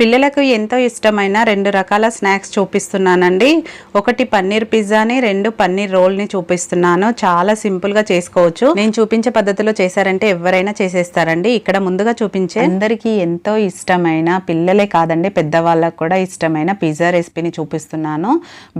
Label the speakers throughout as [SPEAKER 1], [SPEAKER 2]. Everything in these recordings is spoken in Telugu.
[SPEAKER 1] పిల్లలకు ఎంతో ఇష్టమైన రెండు రకాల స్నాక్స్ చూపిస్తున్నానండి. ఒకటి పన్నీర్ పిజ్జాని రెండు పన్నీర్ రోల్ని చూపిస్తున్నాను. చాలా సింపుల్గా చేసుకోవచ్చు. నేను చూపించే పద్ధతిలో చేశారంటే ఎవరైనా చేసేస్తారండి. ఇక్కడ ముందుగా చూపించే అందరికీ ఎంతో ఇష్టమైన పిల్లలే కాదండి పెద్దవాళ్ళకు కూడా ఇష్టమైన పిజ్జా రెసిపీని చూపిస్తున్నాను.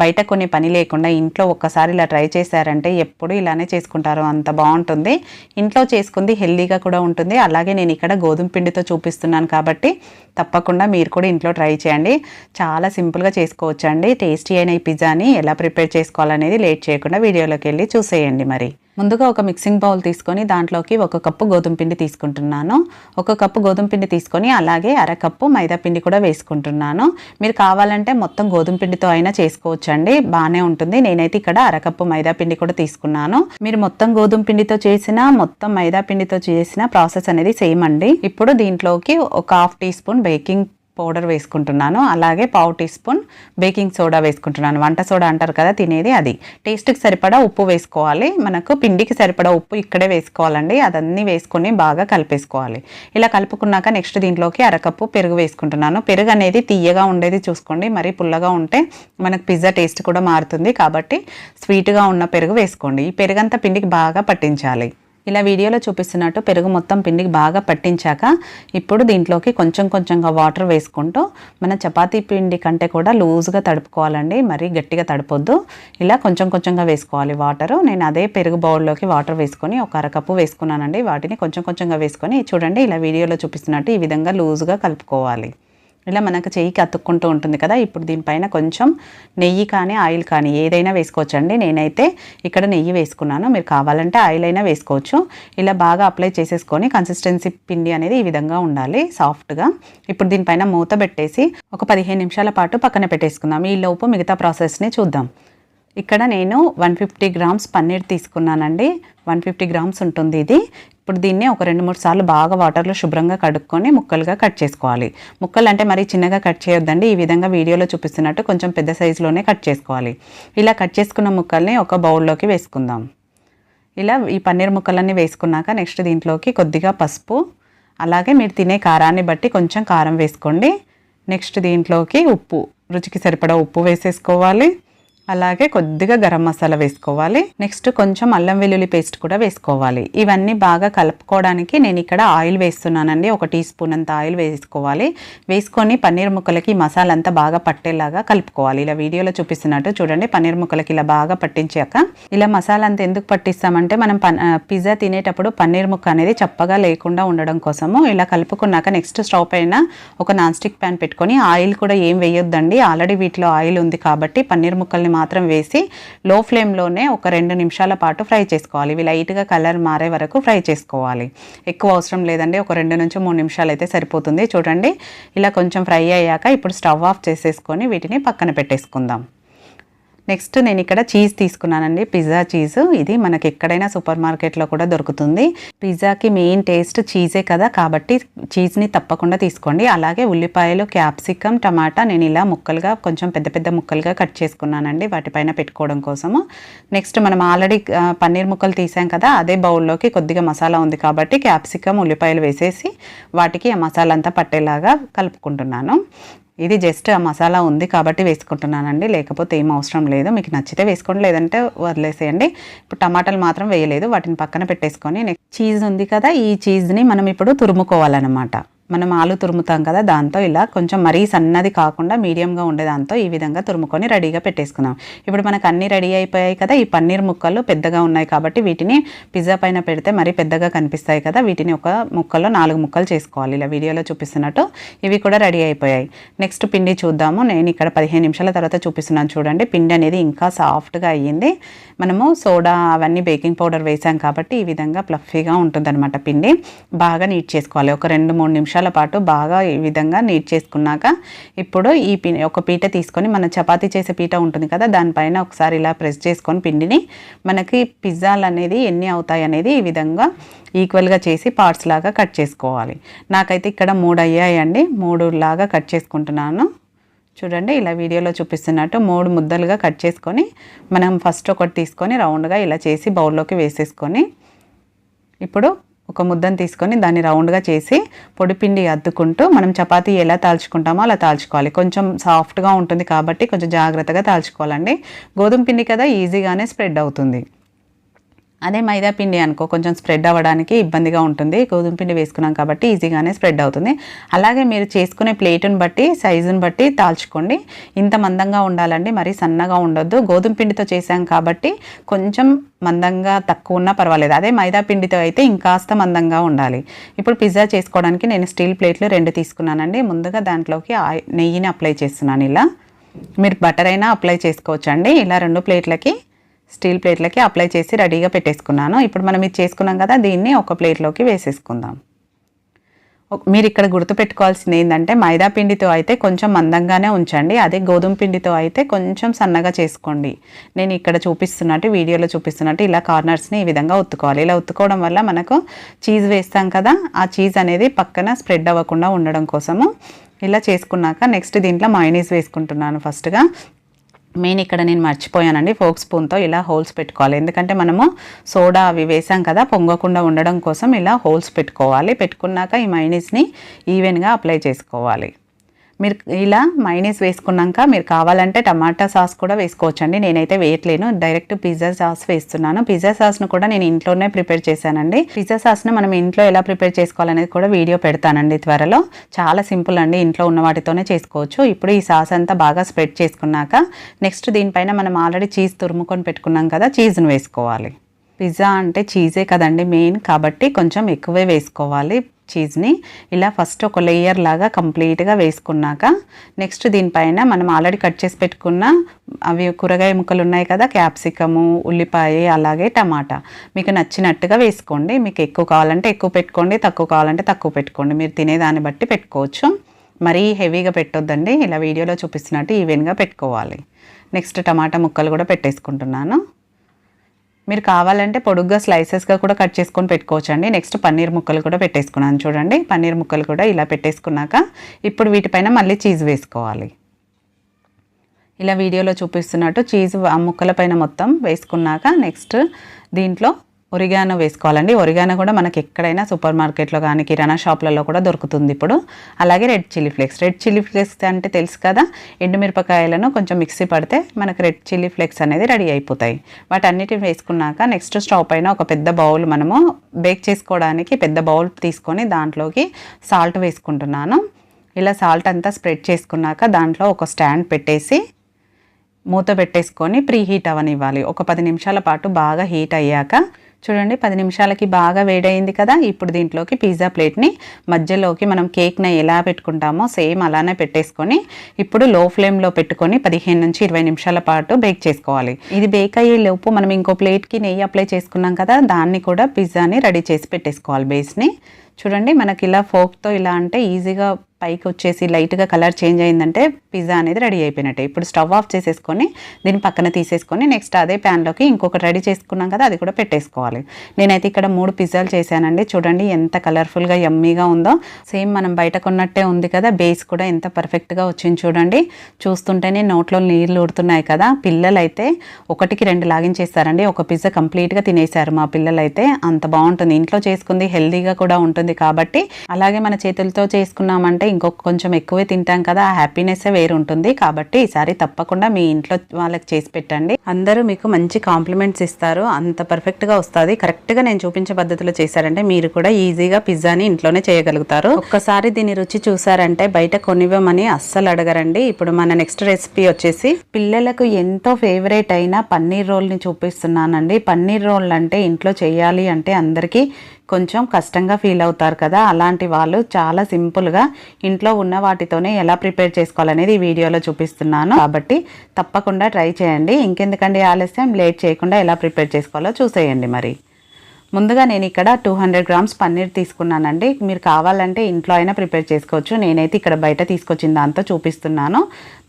[SPEAKER 1] బయట కొన్ని పని లేకుండా ఇంట్లో ఒక్కసారి ఇలా ట్రై చేశారంటే ఎప్పుడు ఇలానే చేసుకుంటారు. అంత బాగుంటుంది. ఇంట్లో చేసుకుంది హెల్దీగా కూడా ఉంటుంది. అలాగే నేను ఇక్కడ గోధుమ పిండితో చూపిస్తున్నాను కాబట్టి తప్పకుండా మీరు కూడా ఇంట్లో ట్రై చేయండి. చాలా సింపుల్గా చేసుకోవచ్చు అండి టేస్టీ అయిన ఈ పిజ్జాని ఎలా ప్రిపేర్ చేసుకోవాలనేది లేట్ చేయకుండా వీడియోలోకి వెళ్ళి చూసేయండి మరి. ముందుగా ఒక మిక్సింగ్ బౌల్ తీసుకొని దాంట్లోకి ఒక కప్పు గోధుమ పిండి తీసుకుంటున్నాను. ఒక కప్పు గోధుమ పిండి తీసుకొని అలాగే అరకప్పు మైదా పిండి కూడా వేసుకుంటున్నాను. మీరు కావాలంటే మొత్తం గోధుమ పిండితో అయినా చేసుకోవచ్చండి. బాగానే ఉంటుంది. నేనైతే ఇక్కడ అరకప్పు మైదా పిండి కూడా తీసుకున్నాను. మీరు మొత్తం గోధుమ పిండితో చేసిన మొత్తం మైదా పిండితో చేసిన ప్రాసెస్ అనేది సేమ్ అండి. ఇప్పుడు దీంట్లోకి ఒక half tea spoon baking powder వేసుకుంటున్నాను. అలాగే పావు టీ స్పూన్ బేకింగ్ సోడా వేసుకుంటున్నాను. వంట సోడా అంటారు కదా తినేది అది. టేస్ట్కి సరిపడా ఉప్పు వేసుకోవాలి. మనకు పిండికి సరిపడా ఉప్పు ఇక్కడే వేసుకోవాలండి. అదన్నీ వేసుకొని బాగా కలిపేసుకోవాలి. ఇలా కలుపుకున్నాక నెక్స్ట్ దీంట్లోకి అరకప్పు పెరుగు వేసుకుంటున్నాను. పెరుగు అనేది తీయగా ఉండేది చూసుకోండి. మరి పుల్లగా ఉంటే మనకు పిజ్జా టేస్ట్ కూడా మారుతుంది. కాబట్టి స్వీట్గా ఉన్న పెరుగు వేసుకోండి. ఈ పెరుగంతా పిండికి బాగా పట్టించాలి. ఇలా వీడియోలో చూపిస్తున్నట్టు పెరుగు మొత్తం పిండికి బాగా పట్టించాక ఇప్పుడు దీంట్లోకి కొంచెం కొంచెంగా వాటర్ వేసుకుంటూ మన చపాతీ పిండి కంటే కూడా లూజ్గా తడుపుకోవాలండి. మరీ గట్టిగా తడపొద్దు. ఇలా కొంచెం కొంచెంగా వేసుకోవాలి వాటర్ నేను అదే పెరుగు బౌల్లోకి వాటర్ వేసుకొని ఒక అరకప్పు వేసుకున్నానండి. వాటిని కొంచెం కొంచెంగా వేసుకొని చూడండి ఇలా వీడియోలో చూపిస్తున్నట్టు ఈ విధంగా లూజ్గా కలుపుకోవాలి. ఇలా మనకు చెయ్యికి అతుక్కుంటూ ఉంటుంది కదా ఇప్పుడు దీనిపైన కొంచెం నెయ్యి కానీ ఆయిల్ కానీ ఏదైనా వేసుకోవచ్చండి. నేనైతే ఇక్కడ నెయ్యి వేసుకున్నాను. మీరు కావాలంటే ఆయిల్ అయినా వేసుకోవచ్చు. ఇలా బాగా అప్లై చేసేసుకొని కన్సిస్టెన్సీ పిండి అనేది ఈ విధంగా ఉండాలి సాఫ్ట్గా. ఇప్పుడు దీనిపైన మూత పెట్టేసి ఒక పదిహేను నిమిషాల పాటు పక్కన పెట్టేసుకుందాం. ఈ లోపు మిగతా ప్రాసెస్ని చూద్దాం. ఇక్కడ నేను వన్ ఫిఫ్టీ గ్రామ్స్ పన్నీర్ తీసుకున్నానండి. వన్ ఫిఫ్టీ గ్రామ్స్ ఉంటుంది ఇది. ఇప్పుడు దీన్ని ఒక రెండు మూడు సార్లు బాగా వాటర్లో శుభ్రంగా కడుక్కొని ముక్కలుగా కట్ చేసుకోవాలి. ముక్కలు అంటే మరీ చిన్నగా కట్ చేయొద్దండి. ఈ విధంగా వీడియోలో చూపిస్తున్నట్టు కొంచెం పెద్ద సైజులోనే కట్ చేసుకోవాలి. ఇలా కట్ చేసుకున్న ముక్కల్ని ఒక బౌల్లోకి వేసుకుందాం. ఇలా ఈ పన్నీర్ ముక్కలన్నీ వేసుకున్నాక నెక్స్ట్ దీంట్లోకి కొద్దిగా పసుపు అలాగే మీరు తినే కారాన్ని బట్టి కొంచెం కారం వేసుకోండి. నెక్స్ట్ దీంట్లోకి ఉప్పు రుచికి సరిపడా ఉప్పు వేసేసుకోవాలి. అలాగే కొద్దిగా గరం మసాలా వేసుకోవాలి. నెక్స్ట్ కొంచెం అల్లం వెల్లుల్లి పేస్ట్ కూడా వేసుకోవాలి. ఇవన్నీ బాగా కలుపుకోవడానికి నేను ఇక్కడ ఆయిల్ వేస్తున్నానండి. ఒక టీ స్పూన్ అంత ఆయిల్ వేసుకోవాలి. వేసుకొని పన్నీర్ ముక్కలకి మసాలా అంతా బాగా పట్టేలాగా కలుపుకోవాలి. ఇలా వీడియోలో చూపిస్తున్నట్టు చూడండి. పన్నీర్ ముక్కలకి ఇలా బాగా పట్టించాక. ఇలా మసాలా అంతా ఎందుకు పట్టిస్తామంటే మనం పన్ పిజ్జా తినేటప్పుడు పన్నీర్ ముక్క అనేది చప్పగా లేకుండా ఉండడం కోసము ఇలా కలుపుకున్నాక నెక్స్ట్ స్టవ్ పైన ఒక నాన్ స్టిక్ ప్యాన్ పెట్టుకొని ఆయిల్ కూడా ఏం వేయొద్దండి. ఆల్రెడీ వీటిలో ఆయిల్ ఉంది కాబట్టి పన్నీర్ ముక్కల్ని మాత్రం వేసి లో ఫ్లేమ్లోనే ఒక రెండు నిమిషాల పాటు ఫ్రై చేసుకోవాలి. ఇవి లైట్గా కలర్ మారే వరకు ఫ్రై చేసుకోవాలి. ఎక్కువ అవసరం లేదండి. ఒక రెండు నుంచి మూడు నిమిషాలు అయితే సరిపోతుంది. చూడండి ఇలా కొంచెం ఫ్రై అయ్యాక ఇప్పుడు స్టవ్ ఆఫ్ చేసేసుకొని వీటిని పక్కన పెట్టేసుకుందాం. నెక్స్ట్ నేను ఇక్కడ చీజ్ తీసుకున్నానండి. పిజ్జా చీజ్ ఇది మనకి ఎక్కడైనా సూపర్ మార్కెట్లో కూడా దొరుకుతుంది. పిజ్జాకి మెయిన్ టేస్ట్ చీజే కదా కాబట్టి చీజ్ని తప్పకుండా తీసుకోండి. అలాగే ఉల్లిపాయలు క్యాప్సికమ్ టమాటా నేను ఇలా ముక్కలుగా కొంచెం పెద్ద పెద్ద ముక్కలుగా కట్ చేసుకున్నానండి వాటిపైన పెట్టుకోవడం కోసము. నెక్స్ట్ మనం ఆల్రెడీ పన్నీర్ ముక్కలు తీసాం కదా అదే బౌల్లోకి కొద్దిగా మసాలా ఉంది కాబట్టి క్యాప్సికమ్ ఉల్లిపాయలు వేసేసి వాటికి ఆ మసాలా అంతా పట్టేలాగా కలుపుకుంటున్నాను. ఇది జస్ట్ ఆ మసాలా ఉంది కాబట్టి వేసుకుంటున్నానండి. లేకపోతే ఏం అవసరం లేదు. మీకు నచ్చితే వేసుకోండి. లేదంటే వదిలేసేయండి. ఇప్పుడు టమాటాలు మాత్రం వేయలేదు. వాటిని పక్కన పెట్టేసుకొని నెక్స్ట్ చీజ్ ఉంది కదా. ఈ చీజ్ని మనం ఇప్పుడు తురుముకోవాలన్నమాట. మనం ఆలు తురుముతాం కదా దాంతో ఇలా కొంచెం మరీ సన్నది కాకుండా మీడియంగా ఉండే దాంతో ఈ విధంగా తురుముకొని రెడీగా పెట్టేసుకున్నాం ఇప్పుడు మనకు అన్ని రెడీ అయిపోయాయి కదా ఈ పన్నీర్ ముక్కలు పెద్దగా ఉన్నాయి కాబట్టి వీటిని పిజ్జా పైన పెడితే మరీ పెద్దగా కనిపిస్తాయి కదా వీటిని ఒక ముక్కలో నాలుగు ముక్కలు చేసుకోవాలి. ఇలా వీడియోలో చూపిస్తున్నట్టు ఇవి కూడా రెడీ అయిపోయాయి. నెక్స్ట్ పిండి చూద్దాము. నేను ఇక్కడ పదిహేను నిమిషాల తర్వాత చూపిస్తున్నాను చూడండి. పిండి అనేది ఇంకా సాఫ్ట్గా అయ్యింది. మనము సోడా అవన్నీ బేకింగ్ పౌడర్ వేసాం కాబట్టి ఈ విధంగా ప్లఫీగా ఉంటుందన్నమాట పిండి. బాగా నీట్ చేసుకోవాలి. ఒక రెండు మూడు నిమిషాలు పాటు బాగా ఈ విధంగా నీట్ చేసుకున్నాక ఇప్పుడు ఈ పి ఒక పీట తీసుకొని మన చపాతీ చేసే పీట ఉంటుంది కదా దానిపైన ఒకసారి ఇలా ప్రెస్ చేసుకొని పిండిని మనకి పిజ్జాలు అనేది ఎన్ని అవుతాయి అనేది ఈ విధంగా ఈక్వల్గా చేసి పార్ట్స్ లాగా కట్ చేసుకోవాలి. నాకైతే ఇక్కడ మూడు అయ్యాయండి మూడు లాగా కట్ చేసుకుంటున్నాను. చూడండి ఇలా వీడియోలో చూపిస్తున్నట్టు మూడు ముద్దలుగా కట్ చేసుకొని మనం ఫస్ట్ ఒకటి తీసుకొని రౌండ్గా ఇలా చేసి బౌల్లోకి వేసేసుకొని ఇప్పుడు ఒక ముద్దను తీసుకొని దాన్ని రౌండ్గా చేసి పొడిపిండి అద్దుకుంటూ మనం చపాతీ ఎలా తాల్చుకుంటామో అలా తాల్చుకోవాలి. కొంచెం సాఫ్ట్గా ఉంటుంది కాబట్టి కొంచెం జాగ్రత్తగా తాల్చుకోవాలండి. గోధుమ పిండి కదా ఈజీగానే స్ప్రెడ్ అవుతుంది. అదే మైదా పిండి అనుకో కొంచెం స్ప్రెడ్ అవ్వడానికి ఇబ్బందిగా ఉంటుంది. గోధుమ పిండి వేసుకున్నాం కాబట్టి ఈజీగానే స్ప్రెడ్ అవుతుంది. అలాగే మీరు చేసుకునే ప్లేటుని బట్టి సైజుని బట్టి తాల్చుకోండి ఇంత మందంగా ఉండాలండి మరీ సన్నగా ఉండొద్దు. గోధుమ పిండితో చేసాం కాబట్టి కొంచెం మందంగా తక్కువ ఉన్నా పర్వాలేదు. అదే మైదా పిండితో అయితే ఇంకాస్త మందంగా ఉండాలి. ఇప్పుడు పిజ్జా చేసుకోవడానికి నేను స్టీల్ ప్లేట్లు రెండు తీసుకున్నానండి. ముందుగా దాంట్లోకి నెయ్యిని అప్లై చేస్తున్నాను ఇలా. మీరు బటర్ అయినా అప్లై చేసుకోవచ్చండి. ఇలా రెండు ప్లేట్లకి స్టీల్ ప్లేట్లకి అప్లై చేసి రెడీగా పెట్టేసుకున్నాను. ఇప్పుడు మనం ఇది చేసుకున్నాం కదా దీన్ని ఒక ప్లేట్లోకి వేసేసుకుందాం. మీరు ఇక్కడ గుర్తుపెట్టుకోవాల్సింది ఏంటంటే మైదా పిండితో అయితే కొంచెం మందంగానే ఉంచండి. అదే గోధుమ పిండితో అయితే కొంచెం సన్నగా చేసుకోండి. నేను ఇక్కడ చూపిస్తున్నట్టు వీడియోలో చూపిస్తున్నట్టు ఇలా కార్నర్స్ని ఈ విధంగా ఉత్తుకోవాలి ఇలా ఉత్తుకోవడం వల్ల మనకు చీజ్ వేస్తాం కదా ఆ చీజ్ అనేది పక్కన స్ప్రెడ్ అవ్వకుండా ఉండడం కోసము ఇలా చేసుకున్నాక నెక్స్ట్ దీంట్లో మైనీస్ వేసుకుంటున్నాను ఫస్ట్గా మెయిన్ ఇక్కడ నేను మర్చిపోయానండి ఫోక్ స్పూన్తో ఇలా హోల్స్ పెట్టుకోవాలి. ఎందుకంటే మనము సోడా అవి వేసాం కదా పొంగకుండా ఉండడం కోసం ఇలా హోల్స్ పెట్టుకోవాలి. పెట్టుకున్నాక ఈ మైనీస్ని ఈవెన్గా అప్లై చేసుకోవాలి. మీరు ఇలా మైనీస్ వేసుకున్నాక మీరు కావాలంటే టమాటా సాస్ కూడా వేసుకోవచ్చండి. నేనైతే వేయట్లేను. డైరెక్ట్ పిజ్జా సాస్ వేస్తున్నాను. పిజ్జా సాస్ను కూడా నేను ఇంట్లోనే ప్రిపేర్ చేశానండి. పిజ్జా సాస్ను మనం ఇంట్లో ఎలా ప్రిపేర్ చేసుకోవాలనేది కూడా వీడియో పెడతానండి త్వరలో. చాలా సింపుల్ అండి. ఇంట్లో ఉన్న వాటితోనే చేసుకోవచ్చు. ఇప్పుడు ఈ సాస్ అంతా బాగా స్ప్రెడ్ చేసుకున్నాక నెక్స్ట్ దీనిపైన మనం ఆల్రెడీ చీజ్ తురుముకొని పెట్టుకున్నాం కదా చీజ్ను వేసుకోవాలి. పిజ్జా అంటే చీజే కదండి మెయిన్. కాబట్టి కొంచెం ఎక్కువే వేసుకోవాలి. చీజ్ని ఇలా ఫస్ట్ ఒక లేయర్ లాగా కంప్లీట్గా వేసుకున్నాక నెక్స్ట్ దీనిపైన మనం ఆల్రెడీ కట్ చేసి పెట్టుకున్న అవి కూరగాయ ముక్కలు ఉన్నాయి కదా క్యాప్సికము ఉల్లిపాయ అలాగే టమాటా. మీకు నచ్చినట్టుగా వేసుకోండి. మీకు ఎక్కువ కావాలంటే ఎక్కువ పెట్టుకోండి తక్కువ కావాలంటే తక్కువ పెట్టుకోండి. మీరు తినేదాన్ని బట్టి పెట్టుకోవచ్చు. మరీ హెవీగా పెట్టొద్దండి. ఇలా వీడియోలో చూపిస్తున్నట్టు ఈవెన్గా పెట్టుకోవాలి. నెక్స్ట్ టమాటా ముక్కలు కూడా పెట్టేసుకుంటున్నాను. మీరు కావాలంటే పొడుగ్గా స్లైసెస్గా కూడా కట్ చేసుకొని పెట్టుకోవచ్చు అండి నెక్స్ట్ పన్నీర్ ముక్కలు కూడా పెట్టేసుకున్నాను చూడండి. పన్నీర్ ముక్కలు కూడా ఇలా పెట్టేసుకున్నాక ఇప్పుడు వీటిపైన మళ్ళీ చీజ్ వేసుకోవాలి. ఇలా వీడియోలో చూపిస్తున్నట్టు చీజ్ ఆ ముక్కల పైన మొత్తం వేసుకున్నాక నెక్స్ట్ దీంట్లో ఒరిగానో వేసుకోవాలండి. ఒరిగానో కూడా మనకి ఎక్కడైనా సూపర్ మార్కెట్లో కానీ కిరాణా షాప్లలో కూడా దొరుకుతుంది ఇప్పుడు. అలాగే red chilli flakes. Red chilli flakes అంటే తెలుసు కదా ఎండుమిరపకాయలను కొంచెం మిక్సీ పడితే మనకు రెడ్ చిల్లీ ఫ్లేక్స్ అనేది రెడీ అయిపోతాయి. వాటన్నిటిని వేసుకున్నాక నెక్స్ట్ స్టవ్ పైన ఒక పెద్ద బౌల్ మనము బేక్ చేసుకోవడానికి పెద్ద బౌల్ తీసుకొని దాంట్లోకి సాల్ట్ వేసుకుంటున్నాను. ఇలా సాల్ట్ అంతా స్ప్రెడ్ చేసుకున్నాక దాంట్లో ఒక స్టాండ్ పెట్టేసి మూత పెట్టేసుకొని ప్రీ హీట్ అవనివ్వాలి. ఒక పది నిమిషాల పాటు బాగా హీట్ అయ్యాక చూడండి పది నిమిషాలకి బాగా వేడైంది కదా. ఇప్పుడు దీంట్లోకి పిజ్జా ప్లేట్ని మధ్యలోకి మనం కేక్ని ఎలా పెట్టుకుంటామో సేమ్ అలానే పెట్టేసుకొని ఇప్పుడు లో ఫ్లేమ్లో పెట్టుకొని పదిహేను నుంచి ఇరవై నిమిషాల పాటు బేక్ చేసుకోవాలి. ఇది బేక్ అయ్యే లోపు మనం ఇంకో ప్లేట్కి నెయ్యి అప్లై చేసుకున్నాం కదా దాన్ని కూడా పిజ్జాని రెడీ చేసి పెట్టేసుకోవాలి బేస్ని. చూడండి మనకి ఇలా ఫోక్తో ఇలా అంటే ఈజీగా పైకి వచ్చేసి లైట్గా కలర్ చేంజ్ అయిందంటే పిజ్జా అనేది రెడీ అయిపోయినట్టే. ఇప్పుడు స్టవ్ ఆఫ్ చేసేసుకొని దీన్ని పక్కన తీసేసుకొని నెక్స్ట్ అదే ప్యాన్లోకి ఇంకొకటి రెడీ చేసుకున్నాం కదా అది కూడా పెట్టేసుకోవాలి. నేనైతే ఇక్కడ మూడు పిజ్జాలు చేశానండి. చూడండి ఎంత కలర్ఫుల్గా ఎమ్మీగా ఉందో. సేమ్ మనం బయట కొన్నట్టే ఉంది కదా బేస్ కూడా ఎంత పర్ఫెక్ట్గా వచ్చింది చూడండి. చూస్తుంటేనే నోట్లో నీళ్ళు ఊడుతున్నాయి కదా. పిల్లలు అయితే ఒకటికి రెండు లాగించేస్తారండి. ఒక పిజ్జా కంప్లీట్గా తినేశారు మా పిల్లలు అయితే అంత బాగుంటుంది. ఇంట్లో చేసుకుంది హెల్దీగా కూడా ఉంటుంది. కాబట్టి అలాగే మన చేతులతో చేసుకున్నామంటే ఇంకొక కొంచెం ఎక్కువే తింటాం కదా ఆ హ్యాపీనెస్ వేరు ఉంటుంది కాబట్టి ఈసారి తప్పకుండా మీ ఇంట్లో వాళ్ళకి చేసి పెట్టండి. అందరూ మీకు మంచి కాంప్లిమెంట్స్ ఇస్తారు. అంత పర్ఫెక్ట్గా వస్తుంది. కరెక్ట్గా నేను చూపించే పద్ధతిలో చేశారంటే మీరు కూడా ఈజీగా పిజ్జాని ఇంట్లోనే చేయగలుగుతారు. ఒక్కసారి దీని రుచి చూసారంటే బయట కొనివ్వమని అస్సలు అడగరండి. ఇప్పుడు మన నెక్స్ట్ రెసిపీ వచ్చేసి పిల్లలకు ఎంతో ఫేవరెట్ అయిన పన్నీర్ రోల్ని చూపిస్తున్నానండి. పన్నీర్ రోల్ అంటే ఇంట్లో చేయాలి అంటే అందరికీ కొంచెం కష్టంగా ఫీల్ అవుతారు కదా. అలాంటి వాళ్ళు చాలా సింపుల్గా ఇంట్లో ఉన్న వాటితోనే ఎలా ప్రిపేర్ చేసుకోవాలనేది ఈ వీడియోలో చూపిస్తున్నాను. కాబట్టి తప్పకుండా ట్రై చేయండి. ఇంకెందుకండి ఆలస్యం? లేట్ చేయకుండా ఎలా ప్రిపేర్ చేసుకోవాలో చూసేయండి మరి. ముందుగా నేను ఇక్కడ టూ హండ్రెడ్ గ్రామ్స్ పన్నీర్ తీసుకున్నానండి. మీరు కావాలంటే ఇంట్లో అయినా ప్రిపేర్ చేసుకోవచ్చు. నేనైతే ఇక్కడ బయట తీసుకొచ్చిన దాంతో చూపిస్తున్నాను.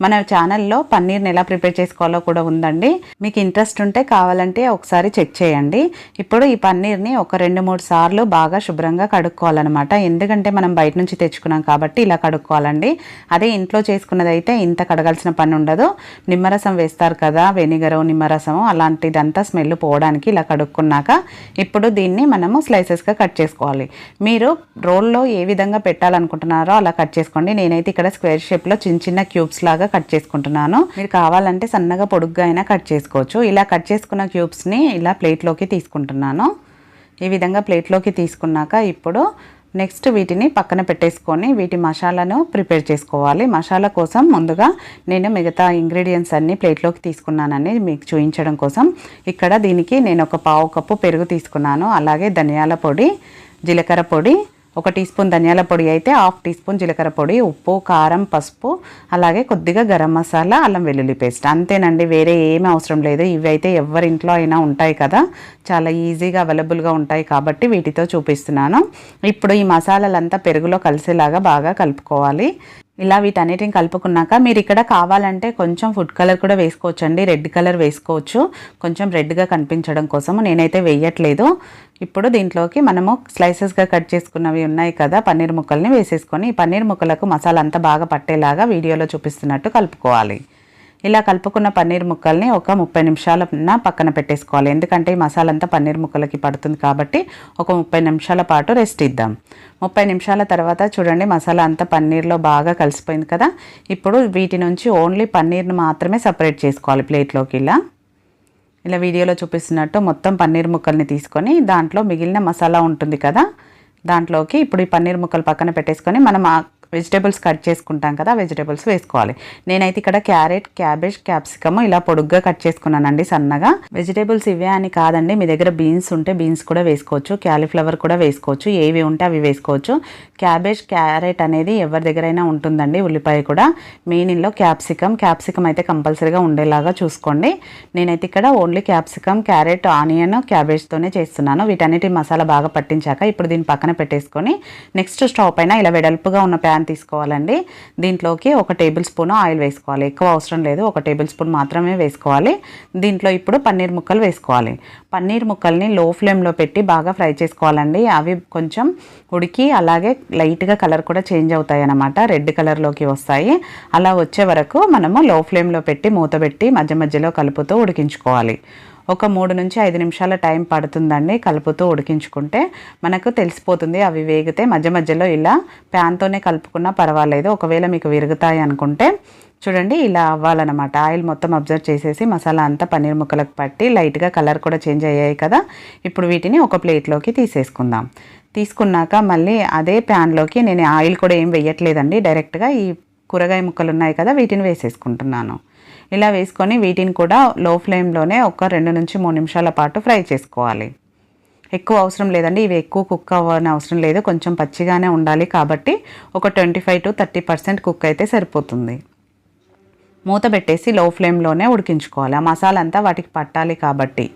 [SPEAKER 1] మన ఛానల్లో పన్నీర్ని ఎలా ప్రిపేర్ చేసుకోవాలో కూడా ఉందండి. మీకు ఇంట్రెస్ట్ ఉంటే కావాలంటే ఒకసారి చెక్ చేయండి. ఇప్పుడు ఈ పన్నీర్ని ఒక రెండు మూడు సార్లు బాగా శుభ్రంగా కడుక్కోవాలన్నమాట. ఎందుకంటే మనం బయట నుంచి తెచ్చుకున్నాం కాబట్టి ఇలా కడుక్కోవాలండి. అదే ఇంట్లో చేసుకున్నది అయితే ఇంత కడగాల్సిన పని ఉండదు. నిమ్మరసం వేస్తారు కదా వెనిగరు నిమ్మరసము అలాంటిదంతా స్మెల్ పోవడానికి ఇలా కడుక్కున్నాక. ఇప్పుడు దీన్ని మనము స్లైసెస్గా కట్ చేసుకోవాలి. మీరు రోల్లో ఏ విధంగా పెట్టాలనుకుంటున్నారో అలా కట్ చేసుకోండి. నేనైతే ఇక్కడ స్క్వేర్ షేప్లో చిన్న చిన్న క్యూబ్స్ లాగా కట్ చేసుకుంటున్నాను. మీరు కావాలంటే సన్నగా పొడుగ్గా అయినా కట్ చేసుకోవచ్చు. ఇలా కట్ చేసుకున్న క్యూబ్స్ని ఇలా ప్లేట్లోకి తీసుకుంటున్నాను. ఈ విధంగా ప్లేట్లోకి తీసుకున్నాక ఇప్పుడు నెక్స్ట్ వీటిని పక్కన పెట్టేసుకొని వీటి మసాలాను ప్రిపేర్ చేసుకోవాలి. మసాలా కోసం ముందుగా నేను మిగతా ఇంగ్రీడియంట్స్ అన్ని ప్లేట్లోకి తీసుకున్నానని మీకు చూపించడం కోసం. ఇక్కడ దీనికి నేను ఒక పావు కప్పు పెరుగు తీసుకున్నాను. అలాగే ధనియాల పొడి జీలకర్ర పొడి ఒక టీ స్పూన్ ధనియాల పొడి అయితే హాఫ్ టీ స్పూన్ జీలకర్ర పొడి ఉప్పు కారం పసుపు అలాగే కొద్దిగా గరం మసాలా అల్లం వెల్లుల్లి పేస్ట్. అంతేనండి వేరే ఏమీ అవసరం లేదు. ఇవి అయితే ఎవరి ఇంట్లో అయినా ఉంటాయి కదా. చాలా ఈజీగా అవైలబుల్గా ఉంటాయి కాబట్టి వీటితో చూపిస్తున్నాను. ఇప్పుడు ఈ మసాలాలంతా పెరుగులో కలిసేలాగా బాగా కలుపుకోవాలి. ఇలా వీటన్నిటిని కలుపుకున్నాక మీరు ఇక్కడ కావాలంటే కొంచెం ఫుడ్ కలర్ కూడా వేసుకోవచ్చు అండి రెడ్ కలర్ వేసుకోవచ్చు. కొంచెం రెడ్గా కనిపించడం కోసం నేనైతే వేయట్లేదు. ఇప్పుడు దీంట్లోకి మనము స్లైసెస్గా కట్ చేసుకున్నవి ఉన్నాయి కదా పన్నీర్ ముక్కల్ని వేసేసుకొని ఈ పన్నీర్ ముక్కలకు మసాలా అంతా బాగా పట్టేలాగా వీడియోలో చూపిస్తున్నట్టు కలుపుకోవాలి. ఇలా కలుపుకున్న పన్నీర్ ముక్కల్ని ఒక ముప్పై నిమిషాల పక్కన పెట్టేసుకోవాలి. ఎందుకంటే ఈ మసాలా అంతా పన్నీర్ ముక్కలకి పడుతుంది కాబట్టి ఒక ముప్పై నిమిషాల పాటు రెస్ట్ ఇద్దాం. ముప్పై నిమిషాల తర్వాత చూడండి మసాలా అంతా పన్నీర్లో బాగా కలిసిపోయింది కదా. ఇప్పుడు వీటి నుంచి ఓన్లీ పన్నీర్ని మాత్రమే సపరేట్ చేసుకోవాలి ప్లేట్లోకి ఇలా. ఇలా వీడియోలో చూపిస్తున్నట్టు మొత్తం పన్నీర్ ముక్కల్ని తీసుకొని దాంట్లో మిగిలిన మసాలా ఉంటుంది కదా. దాంట్లోకి ఇప్పుడు ఈ పన్నీర్ ముక్కలు పక్కన పెట్టేసుకొని మనం వెజిటేబుల్స్ కట్ చేసుకుంటాం కదా వెజిటేబుల్స్ వేసుకోవాలి. నేనైతే ఇక్కడ క్యారెట్ క్యాబేజ్ క్యాప్సికమ్ ఇలా పొడుగ్గా కట్ చేసుకున్నానండి సన్నగా. వెజిటేబుల్స్ ఇవే అని కాదండి మీ దగ్గర బీన్స్ ఉంటే బీన్స్ కూడా వేసుకోవచ్చు క్యాలీఫ్లవర్ కూడా వేసుకోవచ్చు ఏవి ఉంటే అవి వేసుకోవచ్చు. క్యాబేజ్ క్యారెట్ అనేది ఎవరి దగ్గరైనా ఉంటుందండి ఉల్లిపాయ కూడా. మెయిన్ ఇంట్లో క్యాప్సికమ్ క్యాప్సికమ్ అయితే కంపల్సరీగా ఉండేలాగా చూసుకోండి. నేనైతే ఇక్కడ ఓన్లీ క్యాప్సికమ్ క్యారెట్ ఆనియన్ క్యాబేజ్తోనే చేస్తున్నాను. వీటన్నిటి మసాలా బాగా పట్టించాక ఇప్పుడు దీన్ని పక్కన పెట్టేసుకొని నెక్స్ట్ స్టవ్ పైన ఇలా వెడల్పుగా ఉన్న ప్యాన్ తీసుకోవాలండి. దీంట్లోకి ఒక టేబుల్ స్పూన్ ఆయిల్ వేసుకోవాలి. ఎక్కువ అవసరం లేదు. ఒక టేబుల్ స్పూన్ మాత్రమే వేసుకోవాలి. దీంట్లో ఇప్పుడు పన్నీర్ ముక్కలు వేసుకోవాలి. పన్నీర్ ముక్కల్ని లో ఫ్లేమ్లో పెట్టి బాగా ఫ్రై చేసుకోవాలండి. అవి కొంచెం ఉడికి అలాగే లైట్గా కలర్ కూడా చేంజ్ అవుతాయి అన్నమాట రెడ్ కలర్లోకి వస్తాయి. అలా వచ్చే వరకు మనము లో ఫ్లేమ్లో పెట్టి మూత పెట్టి మధ్య మధ్యలో కలుపుతూ ఉడికించుకోవాలి. ఒక మూడు నుంచి ఐదు నిమిషాల టైం పడుతుందండి కలుపుతూ ఉడికించుకుంటే మనకు తెలిసిపోతుంది అవి వేగితే మధ్య మధ్యలో ఇలా ప్యాన్తోనే కలుపుకున్నా పర్వాలేదు. ఒకవేళ మీకు విరుగుతాయి అనుకుంటే చూడండి ఇలా అవ్వాలన్నమాట. ఆయిల్ మొత్తం అబ్జర్వ్ చేసేసి మసాలా అంతా పన్నీర్ ముక్కలకు పట్టి లైట్గా కలర్ కూడా చేంజ్ అయ్యాయి కదా ఇప్పుడు వీటిని ఒక ప్లేట్లోకి తీసేసుకుందాం. తీసుకున్నాక మళ్ళీ అదే ప్యాన్లోకి నేను ఆయిల్ కూడా ఏం వేయట్లేదండి. డైరెక్ట్గా ఈ కూరగాయ ముక్కలు ఉన్నాయి కదా వీటిని వేసేసుకుంటున్నాను. ఇలా వేసుకొని వీటిని కూడా లో ఫ్లేమ్లోనే ఒక రెండు నుంచి మూడు నిమిషాల పాటు ఫ్రై చేసుకోవాలి. ఎక్కువ అవసరం లేదండి. ఇవి ఎక్కువ కుక్ అవ్వని అవసరం లేదు. కొంచెం పచ్చిగానే ఉండాలి కాబట్టి ఒక twenty five to thirty percent cook అయితే సరిపోతుంది. మూత పెట్టేసి లో ఫ్లేమ్లోనే ఉడికించుకోవాలి. ఆ మసాలా అంతా వాటికి పట్టాలి కాబట్టి.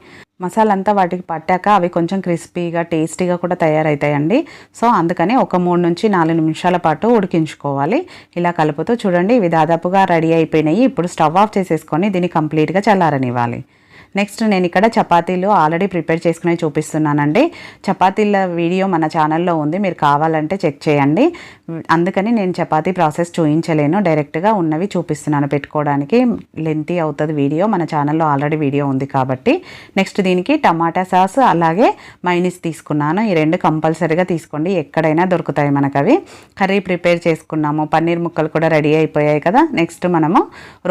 [SPEAKER 1] మసాలా అంతా వాటికి పట్టాక అవి కొంచెం క్రిస్పీగా టేస్టీగా కూడా తయారవుతాయండి సో అందుకని ఒక మూడు నుంచి నాలుగు నిమిషాల పాటు ఉడికించుకోవాలి. ఇలా కలుపుతూ చూడండి ఇవి దాదాపుగా రెడీ అయిపోయినాయి. ఇప్పుడు స్టవ్ ఆఫ్ చేసేసుకొని దీన్ని కంప్లీట్గా చల్లారనివ్వాలి. నెక్స్ట్ నేను ఇక్కడ చపాతీలు ఆల్రెడీ ప్రిపేర్ చేసుకునే చూపిస్తున్నానండి. చపాతీల వీడియో మన ఛానల్లో ఉంది. మీరు కావాలంటే చెక్ చేయండి. అందుకని నేను చపాతీ ప్రాసెస్ చూపించలేను డైరెక్ట్గా ఉన్నవి చూపిస్తున్నాను పెట్టుకోవడానికి. లెంతీ అవుతుంది వీడియో మన ఛానల్లో ఆల్రెడీ వీడియో ఉంది కాబట్టి. నెక్స్ట్ దీనికి టమాటా సాస్ అలాగే మైనీస్ తీసుకున్నాను. ఈ రెండు కంపల్సరీగా తీసుకోండి. ఎక్కడైనా దొరుకుతాయి మనకు అవి కర్రీ ప్రిపేర్ చేసుకున్నాము. పన్నీర్ ముక్కలు కూడా రెడీ అయిపోయాయి కదా. నెక్స్ట్ మనము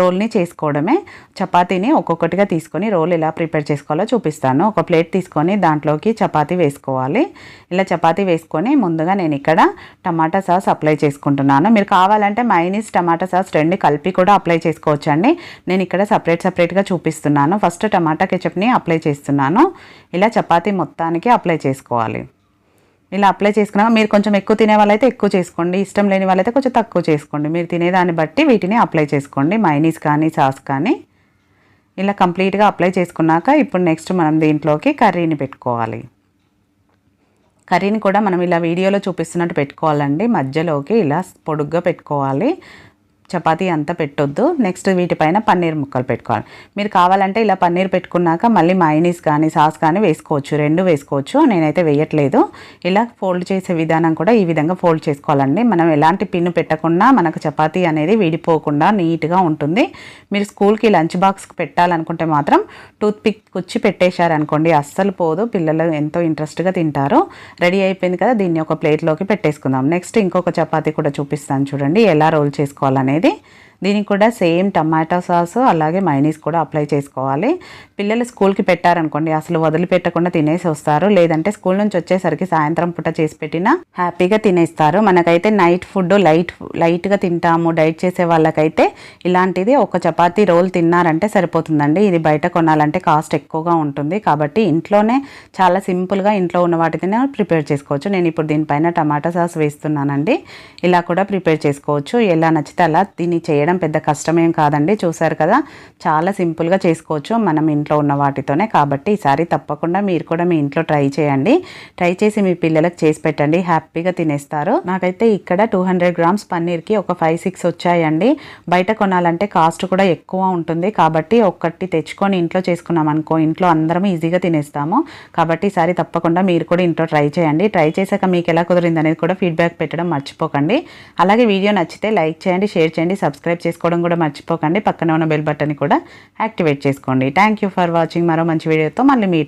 [SPEAKER 1] రోల్ని చేసుకోవడమే. చపాతీని ఒక్కొక్కటిగా తీసుకొని రోల్ ఎలా ప్రిపేర్ చేసుకోవాలో చూపిస్తాను. ఒక ప్లేట్ తీసుకొని దాంట్లోకి చపాతీ వేసుకోవాలి. ఇలా చపాతీ వేసుకొని ముందుగా నేను ఇక్కడ టమాటా సాస్ అప్లై చేసుకుంటున్నాను. మీరు కావాలంటే మైనీస్ టమాటా సాస్ రెండు కలిపి కూడా అప్లై చేసుకోవచ్చండి. నేను ఇక్కడ సపరేట్ సపరేట్గా చూపిస్తున్నాను. ఫస్ట్ టమాటా కెచప్ని అప్లై చేస్తున్నాను. ఇలా చపాతీ మొత్తానికి అప్లై చేసుకోవాలి. ఇలా అప్లై చేసుకున్నాక మీరు కొంచెం ఎక్కువ తినే వాళ్ళైతే ఎక్కువ చేసుకోండి. ఇష్టం లేని వాళ్ళైతే కొంచెం తక్కువ చేసుకోండి. మీరు తినేదాన్ని బట్టి వీటిని అప్లై చేసుకోండి. మైనీస్ కానీ సాస్ కానీ. ఇలా కంప్లీట్గా అప్లై చేసుకున్నాక ఇప్పుడు నెక్స్ట్ మనం దీంట్లోకి కర్రీని పెట్టుకోవాలి. కర్రీని కూడా మనం ఇలా వీడియోలో చూపిస్తున్నట్టు పెట్టుకోవాలండి. మధ్యలోకి ఇలా పొడుగ్గా పెట్టుకోవాలి. చపాతీ అంతా పెట్టొద్దు. నెక్స్ట్ వీటిపైన పన్నీర్ ముక్కలు పెట్టుకోవాలి. మీరు కావాలంటే ఇలా పన్నీర్ పెట్టుకున్నాక మళ్ళీ మైనీస్ కానీ సాస్ కానీ వేసుకోవచ్చు. రెండు వేసుకోవచ్చు. నేనైతే వేయట్లేదు. ఇలా ఫోల్డ్ చేసే విధానం కూడా ఈ విధంగా ఫోల్డ్ చేసుకోవాలండి. మనం ఎలాంటి పిన్ను పెట్టకుండా మనకు చపాతీ అనేది విడిపోకుండా నీట్గా ఉంటుంది. మీరు స్కూల్కి లంచ్ బాక్స్కి పెట్టాలనుకుంటే మాత్రం టూత్ పిక్ కుచ్చి పెట్టేశారనుకోండి అస్సలు పోదు. పిల్లలు ఎంతో ఇంట్రెస్ట్గా తింటారు. రెడీ అయిపోయింది కదా దీన్ని ఒక ప్లేట్లోకి పెట్టేసుకుందాం. నెక్స్ట్ ఇంకొక చపాతీ కూడా చూపిస్తాను చూడండి. ఎలా రోల్ చేసుకోవాలనేది. ಮಾಡಿ దీనికి కూడా సేమ్ టమాటో సాస్ అలాగే మైనీస్ కూడా అప్లై చేసుకోవాలి. పిల్లలు స్కూల్కి పెట్టారనుకోండి అసలు వదిలిపెట్టకుండా తినేసి వస్తారు. లేదంటే స్కూల్ నుంచి వచ్చేసరికి సాయంత్రం పూట చేసి పెట్టినా హ్యాపీగా తినేస్తారు. మనకైతే నైట్ ఫుడ్ లైట్ లైట్గా తింటాము డైట్ చేసే వాళ్ళకైతే ఇలాంటిది ఒక చపాతీ రోల్ తిన్నారంటే సరిపోతుందండి. ఇది బయట కొనాలంటే కాస్ట్ ఎక్కువగా ఉంటుంది. కాబట్టి ఇంట్లోనే చాలా సింపుల్గా ఇంట్లో ఉన్న వాటితోనే ప్రిపేర్ చేసుకోవచ్చు. నేను ఇప్పుడు దీనిపైన టమాటా సాస్ వేస్తున్నానండి. ఇలా కూడా ప్రిపేర్ చేసుకోవచ్చు. ఎలా నచ్చితే అలా దీన్ని చేయడం పెద్ద కష్టమేం కాదండి. చూసారు కదా చాలా సింపుల్గా చేసుకోవచ్చు. మనం ఇంట్లో ఉన్న వాటితోనే కాబట్టి ఈసారి తప్పకుండా మీరు కూడా మీ ఇంట్లో ట్రై చేయండి. ట్రై చేసి మీ పిల్లలకు చేసి పెట్టండి. హ్యాపీగా తినేస్తారు. నాకైతే ఇక్కడ టూ హండ్రెడ్ గ్రామ్స్ పన్నీర్కి ఒక ఫైవ్ సిక్స్ వచ్చాయండి. బయట కొనాలంటే కాస్ట్ కూడా ఎక్కువ ఉంటుంది. కాబట్టి ఒక్కటి తెచ్చుకొని ఇంట్లో చేసుకున్నాం అనుకో ఇంట్లో అందరం ఈజీగా తినేస్తాము. కాబట్టి ఈసారి తప్పకుండా మీరు కూడా ఇంట్లో ట్రై చేయండి. ట్రై చేశాక మీకు ఎలా కుదిరింది అనేది కూడా ఫీడ్బ్యాక్ పెట్టడం మర్చిపోకండి. అలాగే వీడియో నచ్చితే లైక్ చేయండి షేర్ చేయండి సబ్స్క్రైబ్ చేసుకోవడం కూడా మర్చిపోకండి. పక్కన ఉన్న బెల్ బటన్ కూడా యాక్టివేట్ చేసుకోండి. థ్యాంక్ యూ ఫర్ వాచింగ్ మరో మంచి వీడియోతో మళ్ళీ మీట్